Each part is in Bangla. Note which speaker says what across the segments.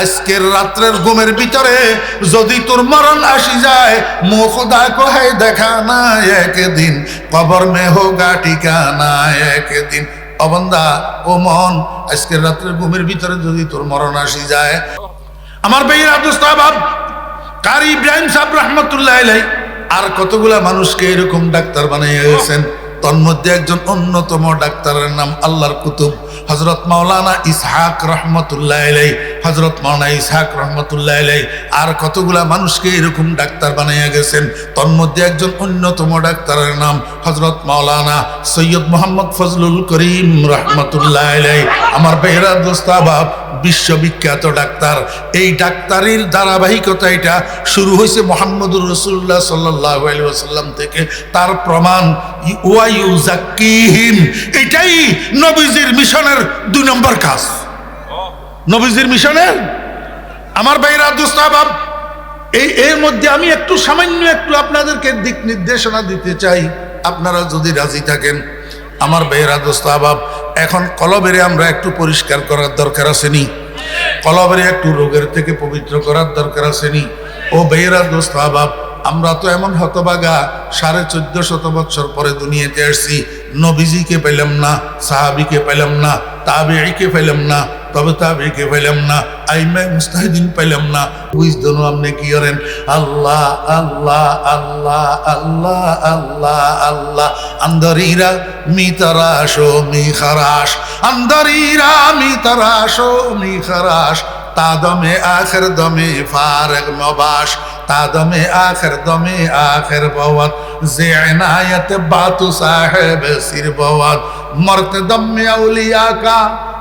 Speaker 1: আজকের রাত্রের ঘুমের ভিতরে যদি তোর মরণ আসি যায় মুখদা কহে, দেখা না একদিন, কবর মে হোগা ঠিকানা একদিন। অবন্দা ও মন, আজকের রাত্রের ঘুমের ভিতরে যদি তোর মরণ আসি যায়। আমার বেইর আব্দুস্তাবাব কারি ইব্রাহিম সাহেব রহমতুল্লাহ আর কতগুলা মানুষকে এরকম ডাক্তার বানিয়ে গেছেন তন্মধ্যে একজন অন্যতম ডাক্তারের নাম আল্লাহর কুতুব। হজরত মাওলানা ইসহাক রহমতুল্লাহ আলাই হজরত মাওলানা ইসহাক রহমতুল্লাহ আলাই আর কতগুলা মানুষকে এরকম ডাক্তার বানাইয়া গেছেন। তন্মধ্যে একজন অন্যতম ডাক্তারের নাম হজরত মাওলানা সৈয়দ মোহাম্মদ ফজলুল করিম রহমতুল্লাহ আলাই আমার বেহরা দোস্তাবাব বিশ্ববিখ্যাত ডাক্তার। এই ডাক্তারির ধারাবাহিকতা এটা। শুরু হয়েছে মোহাম্মদুর রসুল্লাহ সাল্লাহ আসাল্লাম থেকে। তার প্রমাণ এটাই নবীজির মিশনের দুই নম্বর কাজ। নবীজির মিশনের? আমার ভাইরা দোস্তাবাব এই, এর মধ্যে আমি একটু সামান্য একটু আপনাদেরকে দিক নির্দেশনা দিতে চাই। আপনারা যদি রাজি থাকেন। আমার বেহরা দোস্তাবাব এখন কলবেরে আমরা একটু পরিষ্কার করার দরকার আসেনি কলবেরে একটু রোগের থেকে পবিত্র করার দরকার আসেনি ও বেহরা দোস্ত, আবাব, আমরা তো এমন হতবাগা, সাড়ে চোদ্দ শত বছর পরে দুনিয়াতে আসছি, নবীজিকে পেলাম না, সাহাবিকে পেলাম না তাবেইকে পেলাম না তবে তাবেইকে পেলাম না? আইমে মুস্তাহিদিন পেলাম না। বুঝতেন আপনি কি করেন? আল্লাহ আল্লাহ আল্লাহ আল্লাহ আল্লাহ আল্লাহ। আন্দরিরা মি তারাশো মি খারাস আন্দরিরা মি তারাশো মি খারাস তা দমে আখের দমে ফারেক মবাস তা দমে আখের দমে আখের বওয়াত যে এনায়ত বাতু সাহেব সির বওয়াত মরতে দমে আউলিয়া কা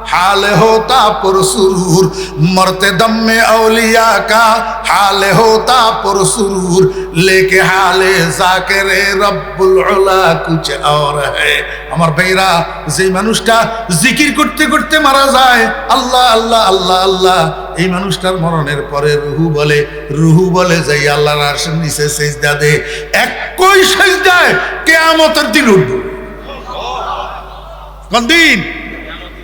Speaker 1: हाल होता पुरसुरूर मरते दम में औलिया का हाल होता पुरसुरूर लेके हाले जाकेरे रब्बुल उला कुछ और है আমার ভাইরা যে মানুষটা জিকির করতে করতে মারা যায় আল্লাহ আল্লাহ আল্লাহ আল্লাহ এই মানুষটার মরণের পরে রুহু বলে রুহু বলে যাই আল্লাহর আরশের নিচে সেজদা দে একই সেজদায় কেয়ামতের দিন উঠব কোন দিন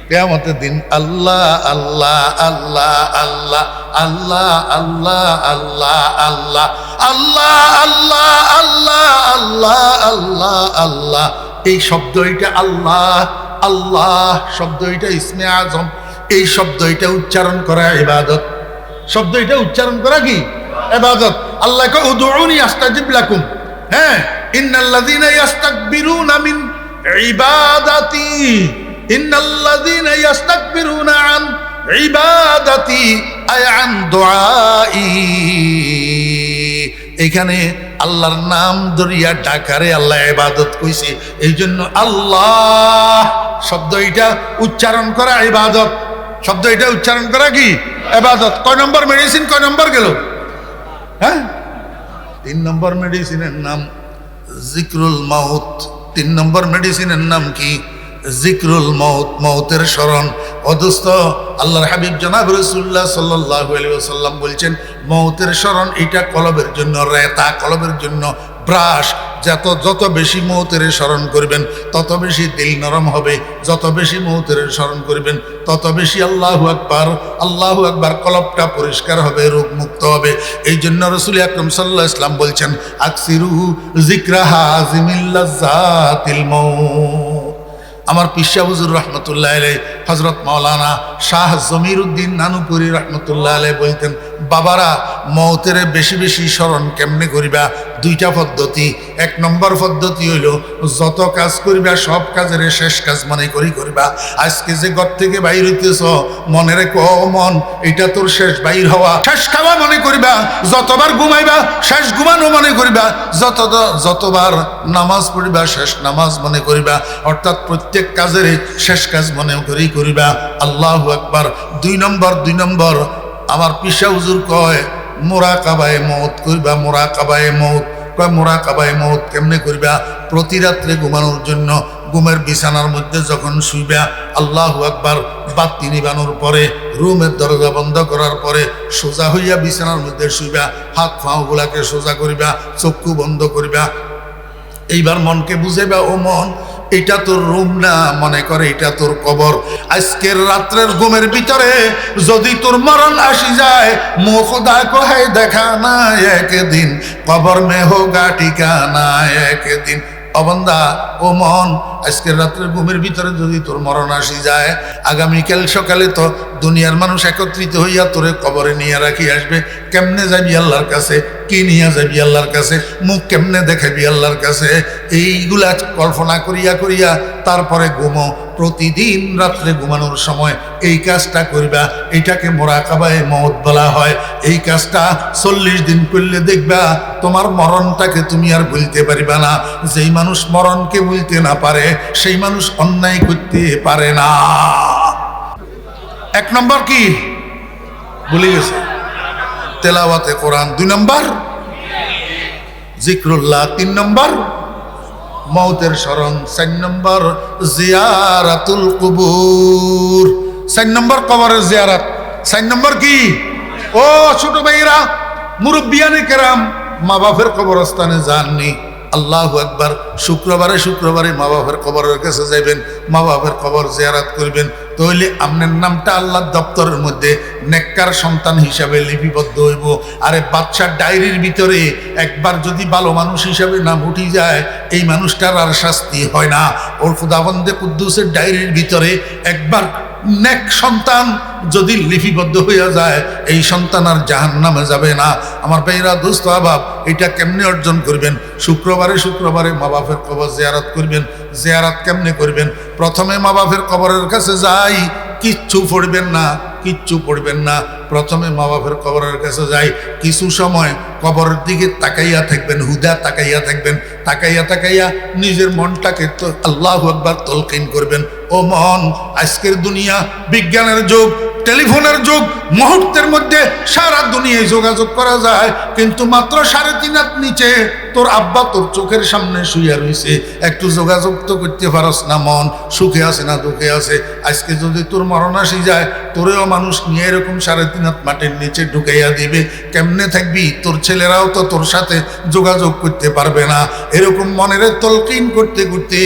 Speaker 1: কেয়ামতের দিন আল্লাহ আল্লাহ আল্লাহ আল্লাহ আল্লাহ আল্লাহ আল্লাহ আল্লাহ আল্লাহ আল্লাহ আল্লাহ আল্লাহ আল্লাহ আল্লাহ এই শব্দ এটা আল্লাহ আল্লাহ শব্দ এটা ইসমে আজম এই শব্দ এটা উচ্চারণ করা ইবাদত শব্দ এটা উচ্চারণ করা কি ইবাদত আল্লাহকে উদুউনি আস্তাজিব লাকুম হ্যাঁ ইন্নাল্লাযীনা ইয়াস্তাকবিরুনা মিন ইবাদাতি ইন্নাল্লাযীনা ইয়াস্তাকবিরুনা আন ইবাদাতি আন দুআই। এখানে আল্লাহর নাম দরিয়া ডাকারে আল্লাহ ইবাদত কইছে। এই জন্য আল্লাহ শব্দ এটা উচ্চারণ করা ইবাদত। শব্দ এটা উচ্চারণ করা কি? ইবাদত। কয় নম্বর মেডিসিন কয় নম্বর গেল? হ্যাঁ? তিন নম্বর মেডিসিনের নাম জিক্রুল মাউত। তিন নম্বর মেডিসিনের নাম কি? জিক্রুল মৌত মৌতের স্মরণ। অদস্ত আল্লাহর হাবিব জনাব রসুল্লাহ সাল্লাহ সাল্লাম বলছেন মৌতের স্মরণ এটা কলবের জন্য রেতা, কলবের জন্য ব্রাশ। যত যত বেশি মৌতের স্মরণ করবেন, তত বেশি দিল নরম হবে। যত বেশি মৌতের স্মরণ করবেন, তত বেশি আল্লাহ আকবার আল্লাহ আকবার কলবটা পরিষ্কার হবে রোগ মুক্ত হবে। এই জন্য রসুল আকরম সাল্লাহ ইসলাম বলছেন আকসিরু জিক্রাহা জিমিল্লাজাতিল মৌ আমার পিসাবুজুর রহমতুল্লাহ আলাই হজরত মাওলানা শাহ জমির উদ্দিন নানুপুরি রহমতুল্লাহ আলাই বলতেন বাবারা, মৌতের বেশি বেশি স্মরণ কেমনে করিবা? দুইটা পদ্ধতি। এক নম্বর পদ্ধতি হইল, যত কাজ করিবা, সব কাজের শেষ কাজ মনে করি করিবা। আজকে যে ঘর থেকে বাইর হইতেছ, মনে রেখো মন, এটা তোর শেষ বাইর হওয়া। শেষ খাওয়া মনে করিবা, যতবার ঘুমাইবা, শেষ ঘুমানো মনে করিবা, যত যতবার নামাজ পড়িবা, শেষ নামাজ মনে করিবা। অর্থাৎ প্রত্যেক কাজের শেষ কাজ মনে করেই করিবা। আল্লাহ একবার দুই নম্বর দুই নম্বর আমার পিসা হুজুর কয়, মোরা কাবায় মত করিবা মোরা কাবায় মত কয়, মোরা কাবায় মত কেমনে করিবা প্রতি রাত্রে ঘুমানোর জন্য ঘুমের বিছানার মধ্যে যখন শুইবা, আল্লাহ একবার বাতি নিবানোর পরে, রুমের দরজা বন্ধ করার পরে সোজা হইয়া বিছানার মধ্যে শুইবা, হাত পাওগুলাকে সোজা করিবা, চক্ষু বন্ধ করিবা। এইবার মনকে বুঝেবা ও মন এটা তোর রুম না, মনে করে এটা তোর কবর। আজকের রাত্রের ঘুমের ভিতরে যদি তোর মরণ আসি যায়, মুখ দেখো দেখা না একদিন, কবর মে হোগা ঠিকানা একদিন। অবন্দা ও মন আজকের রাত্রের ঘুমের ভিতরে যদি তোর মরণ আসি যায় আগামীকাল সকালে তো দুনিয়ার মানুষ একত্রিত হইয়া তোরে কবরে নিয়ে রাখি আসবে। কেমনে যাবি আল্লাহর কাছে? কি নিয়ে যাবি আল্লাহর কাছে? মুখ কেমনে দেখাবি আল্লাহর কাছে? এইগুলা কল্পনা করিয়া করিয়া তারপরে ঘুমো। প্রতিদিন রাত্রে ঘুমানোর সময় এই কাজটা করবা। এটাকে মোরাকাবায় মত বলা হয়। এই কাজটা চল্লিশ দিন করলে দেখবা তোমার মরণটাকে তুমি আর ভুলতে পারিবা না। যেই মানুষ মরণকে ভুলতে না পারে সেই মানুষ অন্যায় করতে পারে না। এক নম্বর কি? ভুলে গেছে। তেলাওয়াতে কোরআন দুই নম্বর। জিক্রুল্লাহ তিন নম্বর। মৌতের স্মরণ চার নম্বর। জিয়ারাতুল কুবুর। চার নম্বর কবরের জিয়ারাত। চার নম্বর কি? ও ছোট ভাইরা মুরব্বিয়ানি কেরাম মা বাপের কবরস্থানে যাননি। আল্লাহ একবার শুক্রবারে শুক্রবারে মা বাপের কবরের কাছে যাইবেন, মা বাপের কবর জিয়ারাত করবেন। তাহলে আপনার নামটা আল্লাহর দপ্তরের মধ্যে নেককার সন্তান হিসাবে লিপিবদ্ধ হইব। আরে বাচ্চার ডায়েরির ভিতরে একবার যদি ভালো মানুষ হিসাবে নাম উঠি যায়, এই মানুষটার আর শাস্তি হয় না। ওর খুদাবন্দে কুদ্দুসের ডায়েরির ভিতরে একবার নেক সন্তান যদি লিপিবদ্ধ হইয়া যায়, এই সন্তান আর জাহান নামে যাবে না। আমার ভাইরা দোস্ত, আবাব, এটা কেমনে অর্জন করবেন? শুক্রবারে শুক্রবারে মা বাপের কবর জিয়ারত করবেন। জিয়ারত কেমনে করবেন? প্রথমে মা বাপের কবরের কাছে যাই, কিচ্ছু পড়বেন না, কিচ্ছু পড়বেন না। প্রথমে মা বাপের কবরের কাছে যাই, কিছু সময় কবরের দিকে তাকাইয়া থাকবেন, হুদা তাকাইয়া থাকবেন। তাকাইয়া তাকাইয়া নিজের মনটাকে তো আল্লাহ একবার তলকিন করবেন। ও মন আজকের দুনিয়া বিজ্ঞানের যুগ। টেলিফোনের যুগ, মুহূর্তের মধ্যে সারা দুনিয়ায় যোগাযোগ করা যায়। কিন্তু মাত্র সাড়ে তিন হাত নিচে তোর আব্বা তোর চোখের সামনে শুইয়া রয়েছে একটু যোগাযোগ তো করতে পারস না মন, সুখে আছে না দুঃখে আছে। আজকে যদি তোর মরণ আসি যায়, তোরেও মানুষ নিয়ে এরকম সাড়ে তিন হাত মাটির নিচে ঢুকাইয়া দিবে। কেমনে থাকবি? তোর ছেলেরাও তো তোর সাথে যোগাযোগ করতে পারবে না। এরকম মনের তলকিন করতে করতে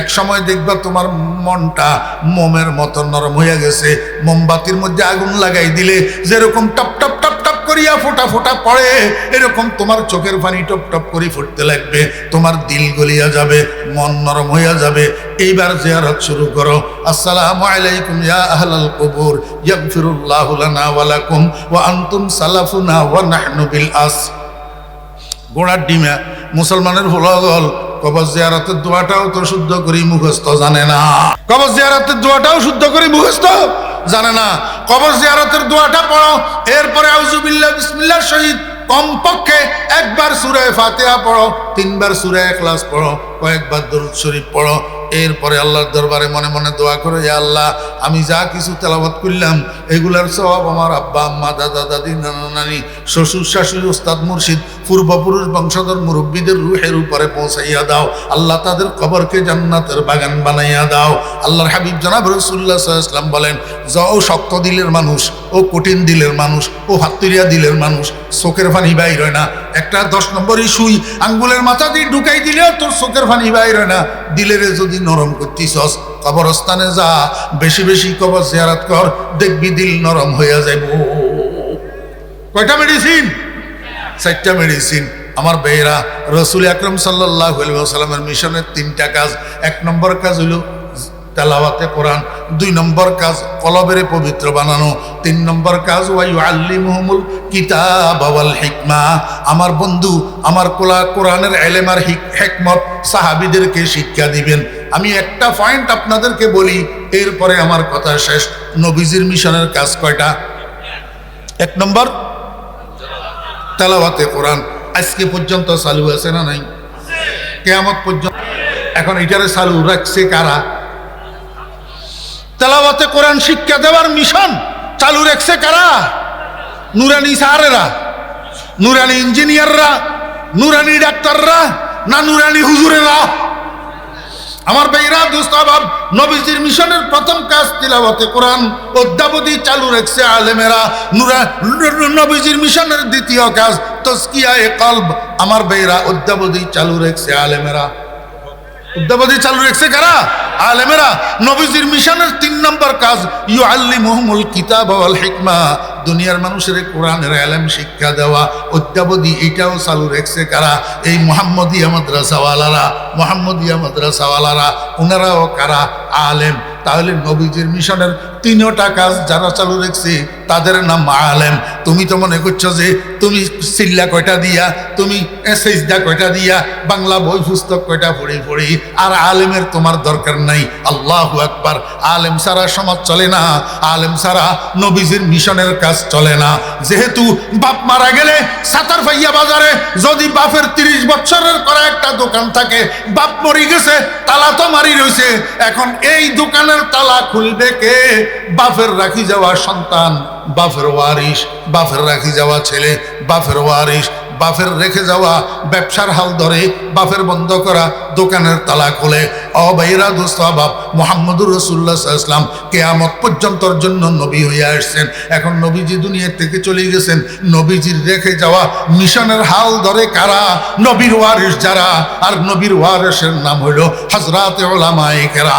Speaker 1: এক সময় দেখবা তোমার মনটা মোমের মতো নরম হইয়া গেছে। মোমবাতির মধ্যে আগুন লাগাই দিলে, যেরকম টপ টপ টপ টপ করিয়া ফোটা ফোটা পড়ে, এরকম তোমার চোখের পানি টপ টপ করে ফুটতে লাগবে, তোমার দিল গলিয়া যাবে, মন নরম হইয়া যাবে। এইবার জিয়ারত শুরু করো। আসসালামু আলাইকুম ইয়া আহলাল কবুর, ইয়াগফিরুল্লাহু লানা ওয়া লাকুম, ওয়া আনতুম সালাফুনা ওয়া নাহনু বিল আস। গোড়ার ডিমা, মুসলমানের হল কবর জিয়ারতের দোয়াটাও তো শুদ্ধ করি মুখস্থ জানে না। কবর জিয়ারতের দোয়াটাও শুদ্ধ করি মুখস্থ। জানে না। কবর জিয়ারতের দোয়াটা পড়ো। এরপরে আউজুবিল্লা বিসমিল্লার শহীদ। কমপক্ষে একবার সুরে ফাতেহা পড়ো, তিনবার সুরে ক্লাস পড়ো, কয়েকবার দরুদ শরীফ পড়ো। এরপরে আল্লাহর দরবারে মনে মনে দোয়া করে ইয়া আল্লাহ, আমি যা কিছু তেলাবাত করলাম, এগুলার সব আমার আব্বা, আম্মা, দাদা, দাদি, নানা, নানি, শ্বশুর, শাশুড়ি, ওস্তাদ, মুর্শিদ, পূর্বপুরুষ, বংশধর, মুরব্বীদের রুহের উপরে পৌঁছাইয়া দাও। আল্লাহ তাদের কবরকে জান্নাতের বাগান বানাইয়া দাও। আল্লাহর হাবিব জনাব রসুল্লাহ ইসলাম বলেন, য ও শক্ত দিলের মানুষ, ও কঠিন দিলের মানুষ, ও হাতুরিয়া দিলের মানুষ, চোখের ফানি বাইর হয় না। একটা দশ নম্বরই সুই আঙ্গুলের মাথা দিয়ে ঢুকাই দিলেও তোর চোখের ফানি বাইর হয় না। দিলের যদি নরম করতিস কবরস্থানে যা, বেশি বেশি কবর জিয়ারাত কর, দেখবি দিল নরম হইয়া যাইব। কয়টা মেডিসিন চারটা মেডিসিন আমার বেয়েরা রসুল আকরম সাল্লাহ সাল্লামের মিশনের তিনটা কাজ। এক নম্বর কাজ হইল তেলাওয়াতে কোরআন, দুই নম্বর কাজ কলবেরে পবিত্র বানানো, তিন নম্বর কাজ ওয়াইউ আল্লি মুহমুল কিতাব আওয়াল হিকমা। আমার বন্ধু, আমার কোলা কোরআনের এলেমার হেকমত সাহাবিদেরকে শিক্ষা দিবেন। আমি একটা পয়েন্ট আপনাদেরকে বলি, এরপরে আমার কথা শেষ। নবীজির মিশনের কাজ কয়টা? এক নম্বর, তেলাওয়াতে কোরআন। আজকে পর্যন্ত চালু আছে না নাই? কেয়ামত পর্যন্ত এখন এটারে চালু রাখছে কারা? তেলাওয়াতে কোরআন শিক্ষা দেওয়ার মিশন চালু রাখছে কারা? নুরানি সারেরা নুরানি ইঞ্জিনিয়াররা, নুরানি ডাক্তাররা, না নুরানি হুজুরেরা? আমার ভাইরা দোস্তাবাব নবীজির মিশনের প্রথম কাজ তিলাবতে কোরআন অদ্যাবধি চালু রাখছে আলেমেরা। নুরা নবীজির মিশনের দ্বিতীয় কাজ তস্কিয়া এ কলব। আমার ভাইরা অদ্যাবধি চালু রেখছে আলেমেরা। উদ্যাবাদী চালু রেখেছে কারা? আলেমেরা। নবীজির মিশনের তিন নম্বর কাজ ইউ আল্লি মোহাম্মুল কিতাব আল হেকমা। দুনিয়ার মানুষের কোরআনের আলেম শিক্ষা দেওয়া। অদ্যাবধি এটাও চালু রেখেছে কারা? এই মোহাম্মদিয়া মাদ্রাসাওয়ালারা মোহাম্মদিয়া মাদ্রাসাওয়ালারা ওনারাও কারা? আলেম। তাহলে নবীজির মিশনের তিনটা কাজ যারা চালু রেখছে, তাদের নাম আলেম। তুমি তো মনে করছ যে তুমি সিল্লা কয়টা দিয়া, তুমি এসএসদা কয়টা দিয়া, বাংলা বই পুস্তক কয়টা পড়ে, পড়ি, আর আলেমের তোমার দরকার নাই। আল্লাহ আকবার। আলেম সারা সমাজ চলে না। আলেম সারা নবীজির মিশনের কাজ চলে না। যেহেতু বাপ মারা গেলে সাতার ফাইয়া বাজারে, যদি বাপের তিরিশ বছরের করা একটা দোকান থাকে, বাপ মরি গেছে, তালা তো মারি রয়েছে এখন এই দোকানের তালা খুলবে কে? বাপের রাখি যাওয়া সন্তান, বাফের ওয়ারিস বাফের রাখি যাওয়া ছেলে, বাফের ওয়ারিস বাফের রেখে যাওয়া ব্যবসার হাল ধরে, বাফের বন্ধ করা দোকানের তালা খোলে। অবাইরা দোস্তাবাব মোহাম্মদুর রসুল্লাহ ইসলাম কেয়ামত পর্যন্তর জন্য নবী হয়ে আসছেন। এখন নবীজি দুনিয়ার থেকে চলে গেছেন। নবীজির রেখে যাওয়া মিশনের হাল ধরে কারা? নবীর ওয়ারিস যারা? আর নবীর ওয়ারিসের নাম হইল হজরাতে ওলামায়ে কেরা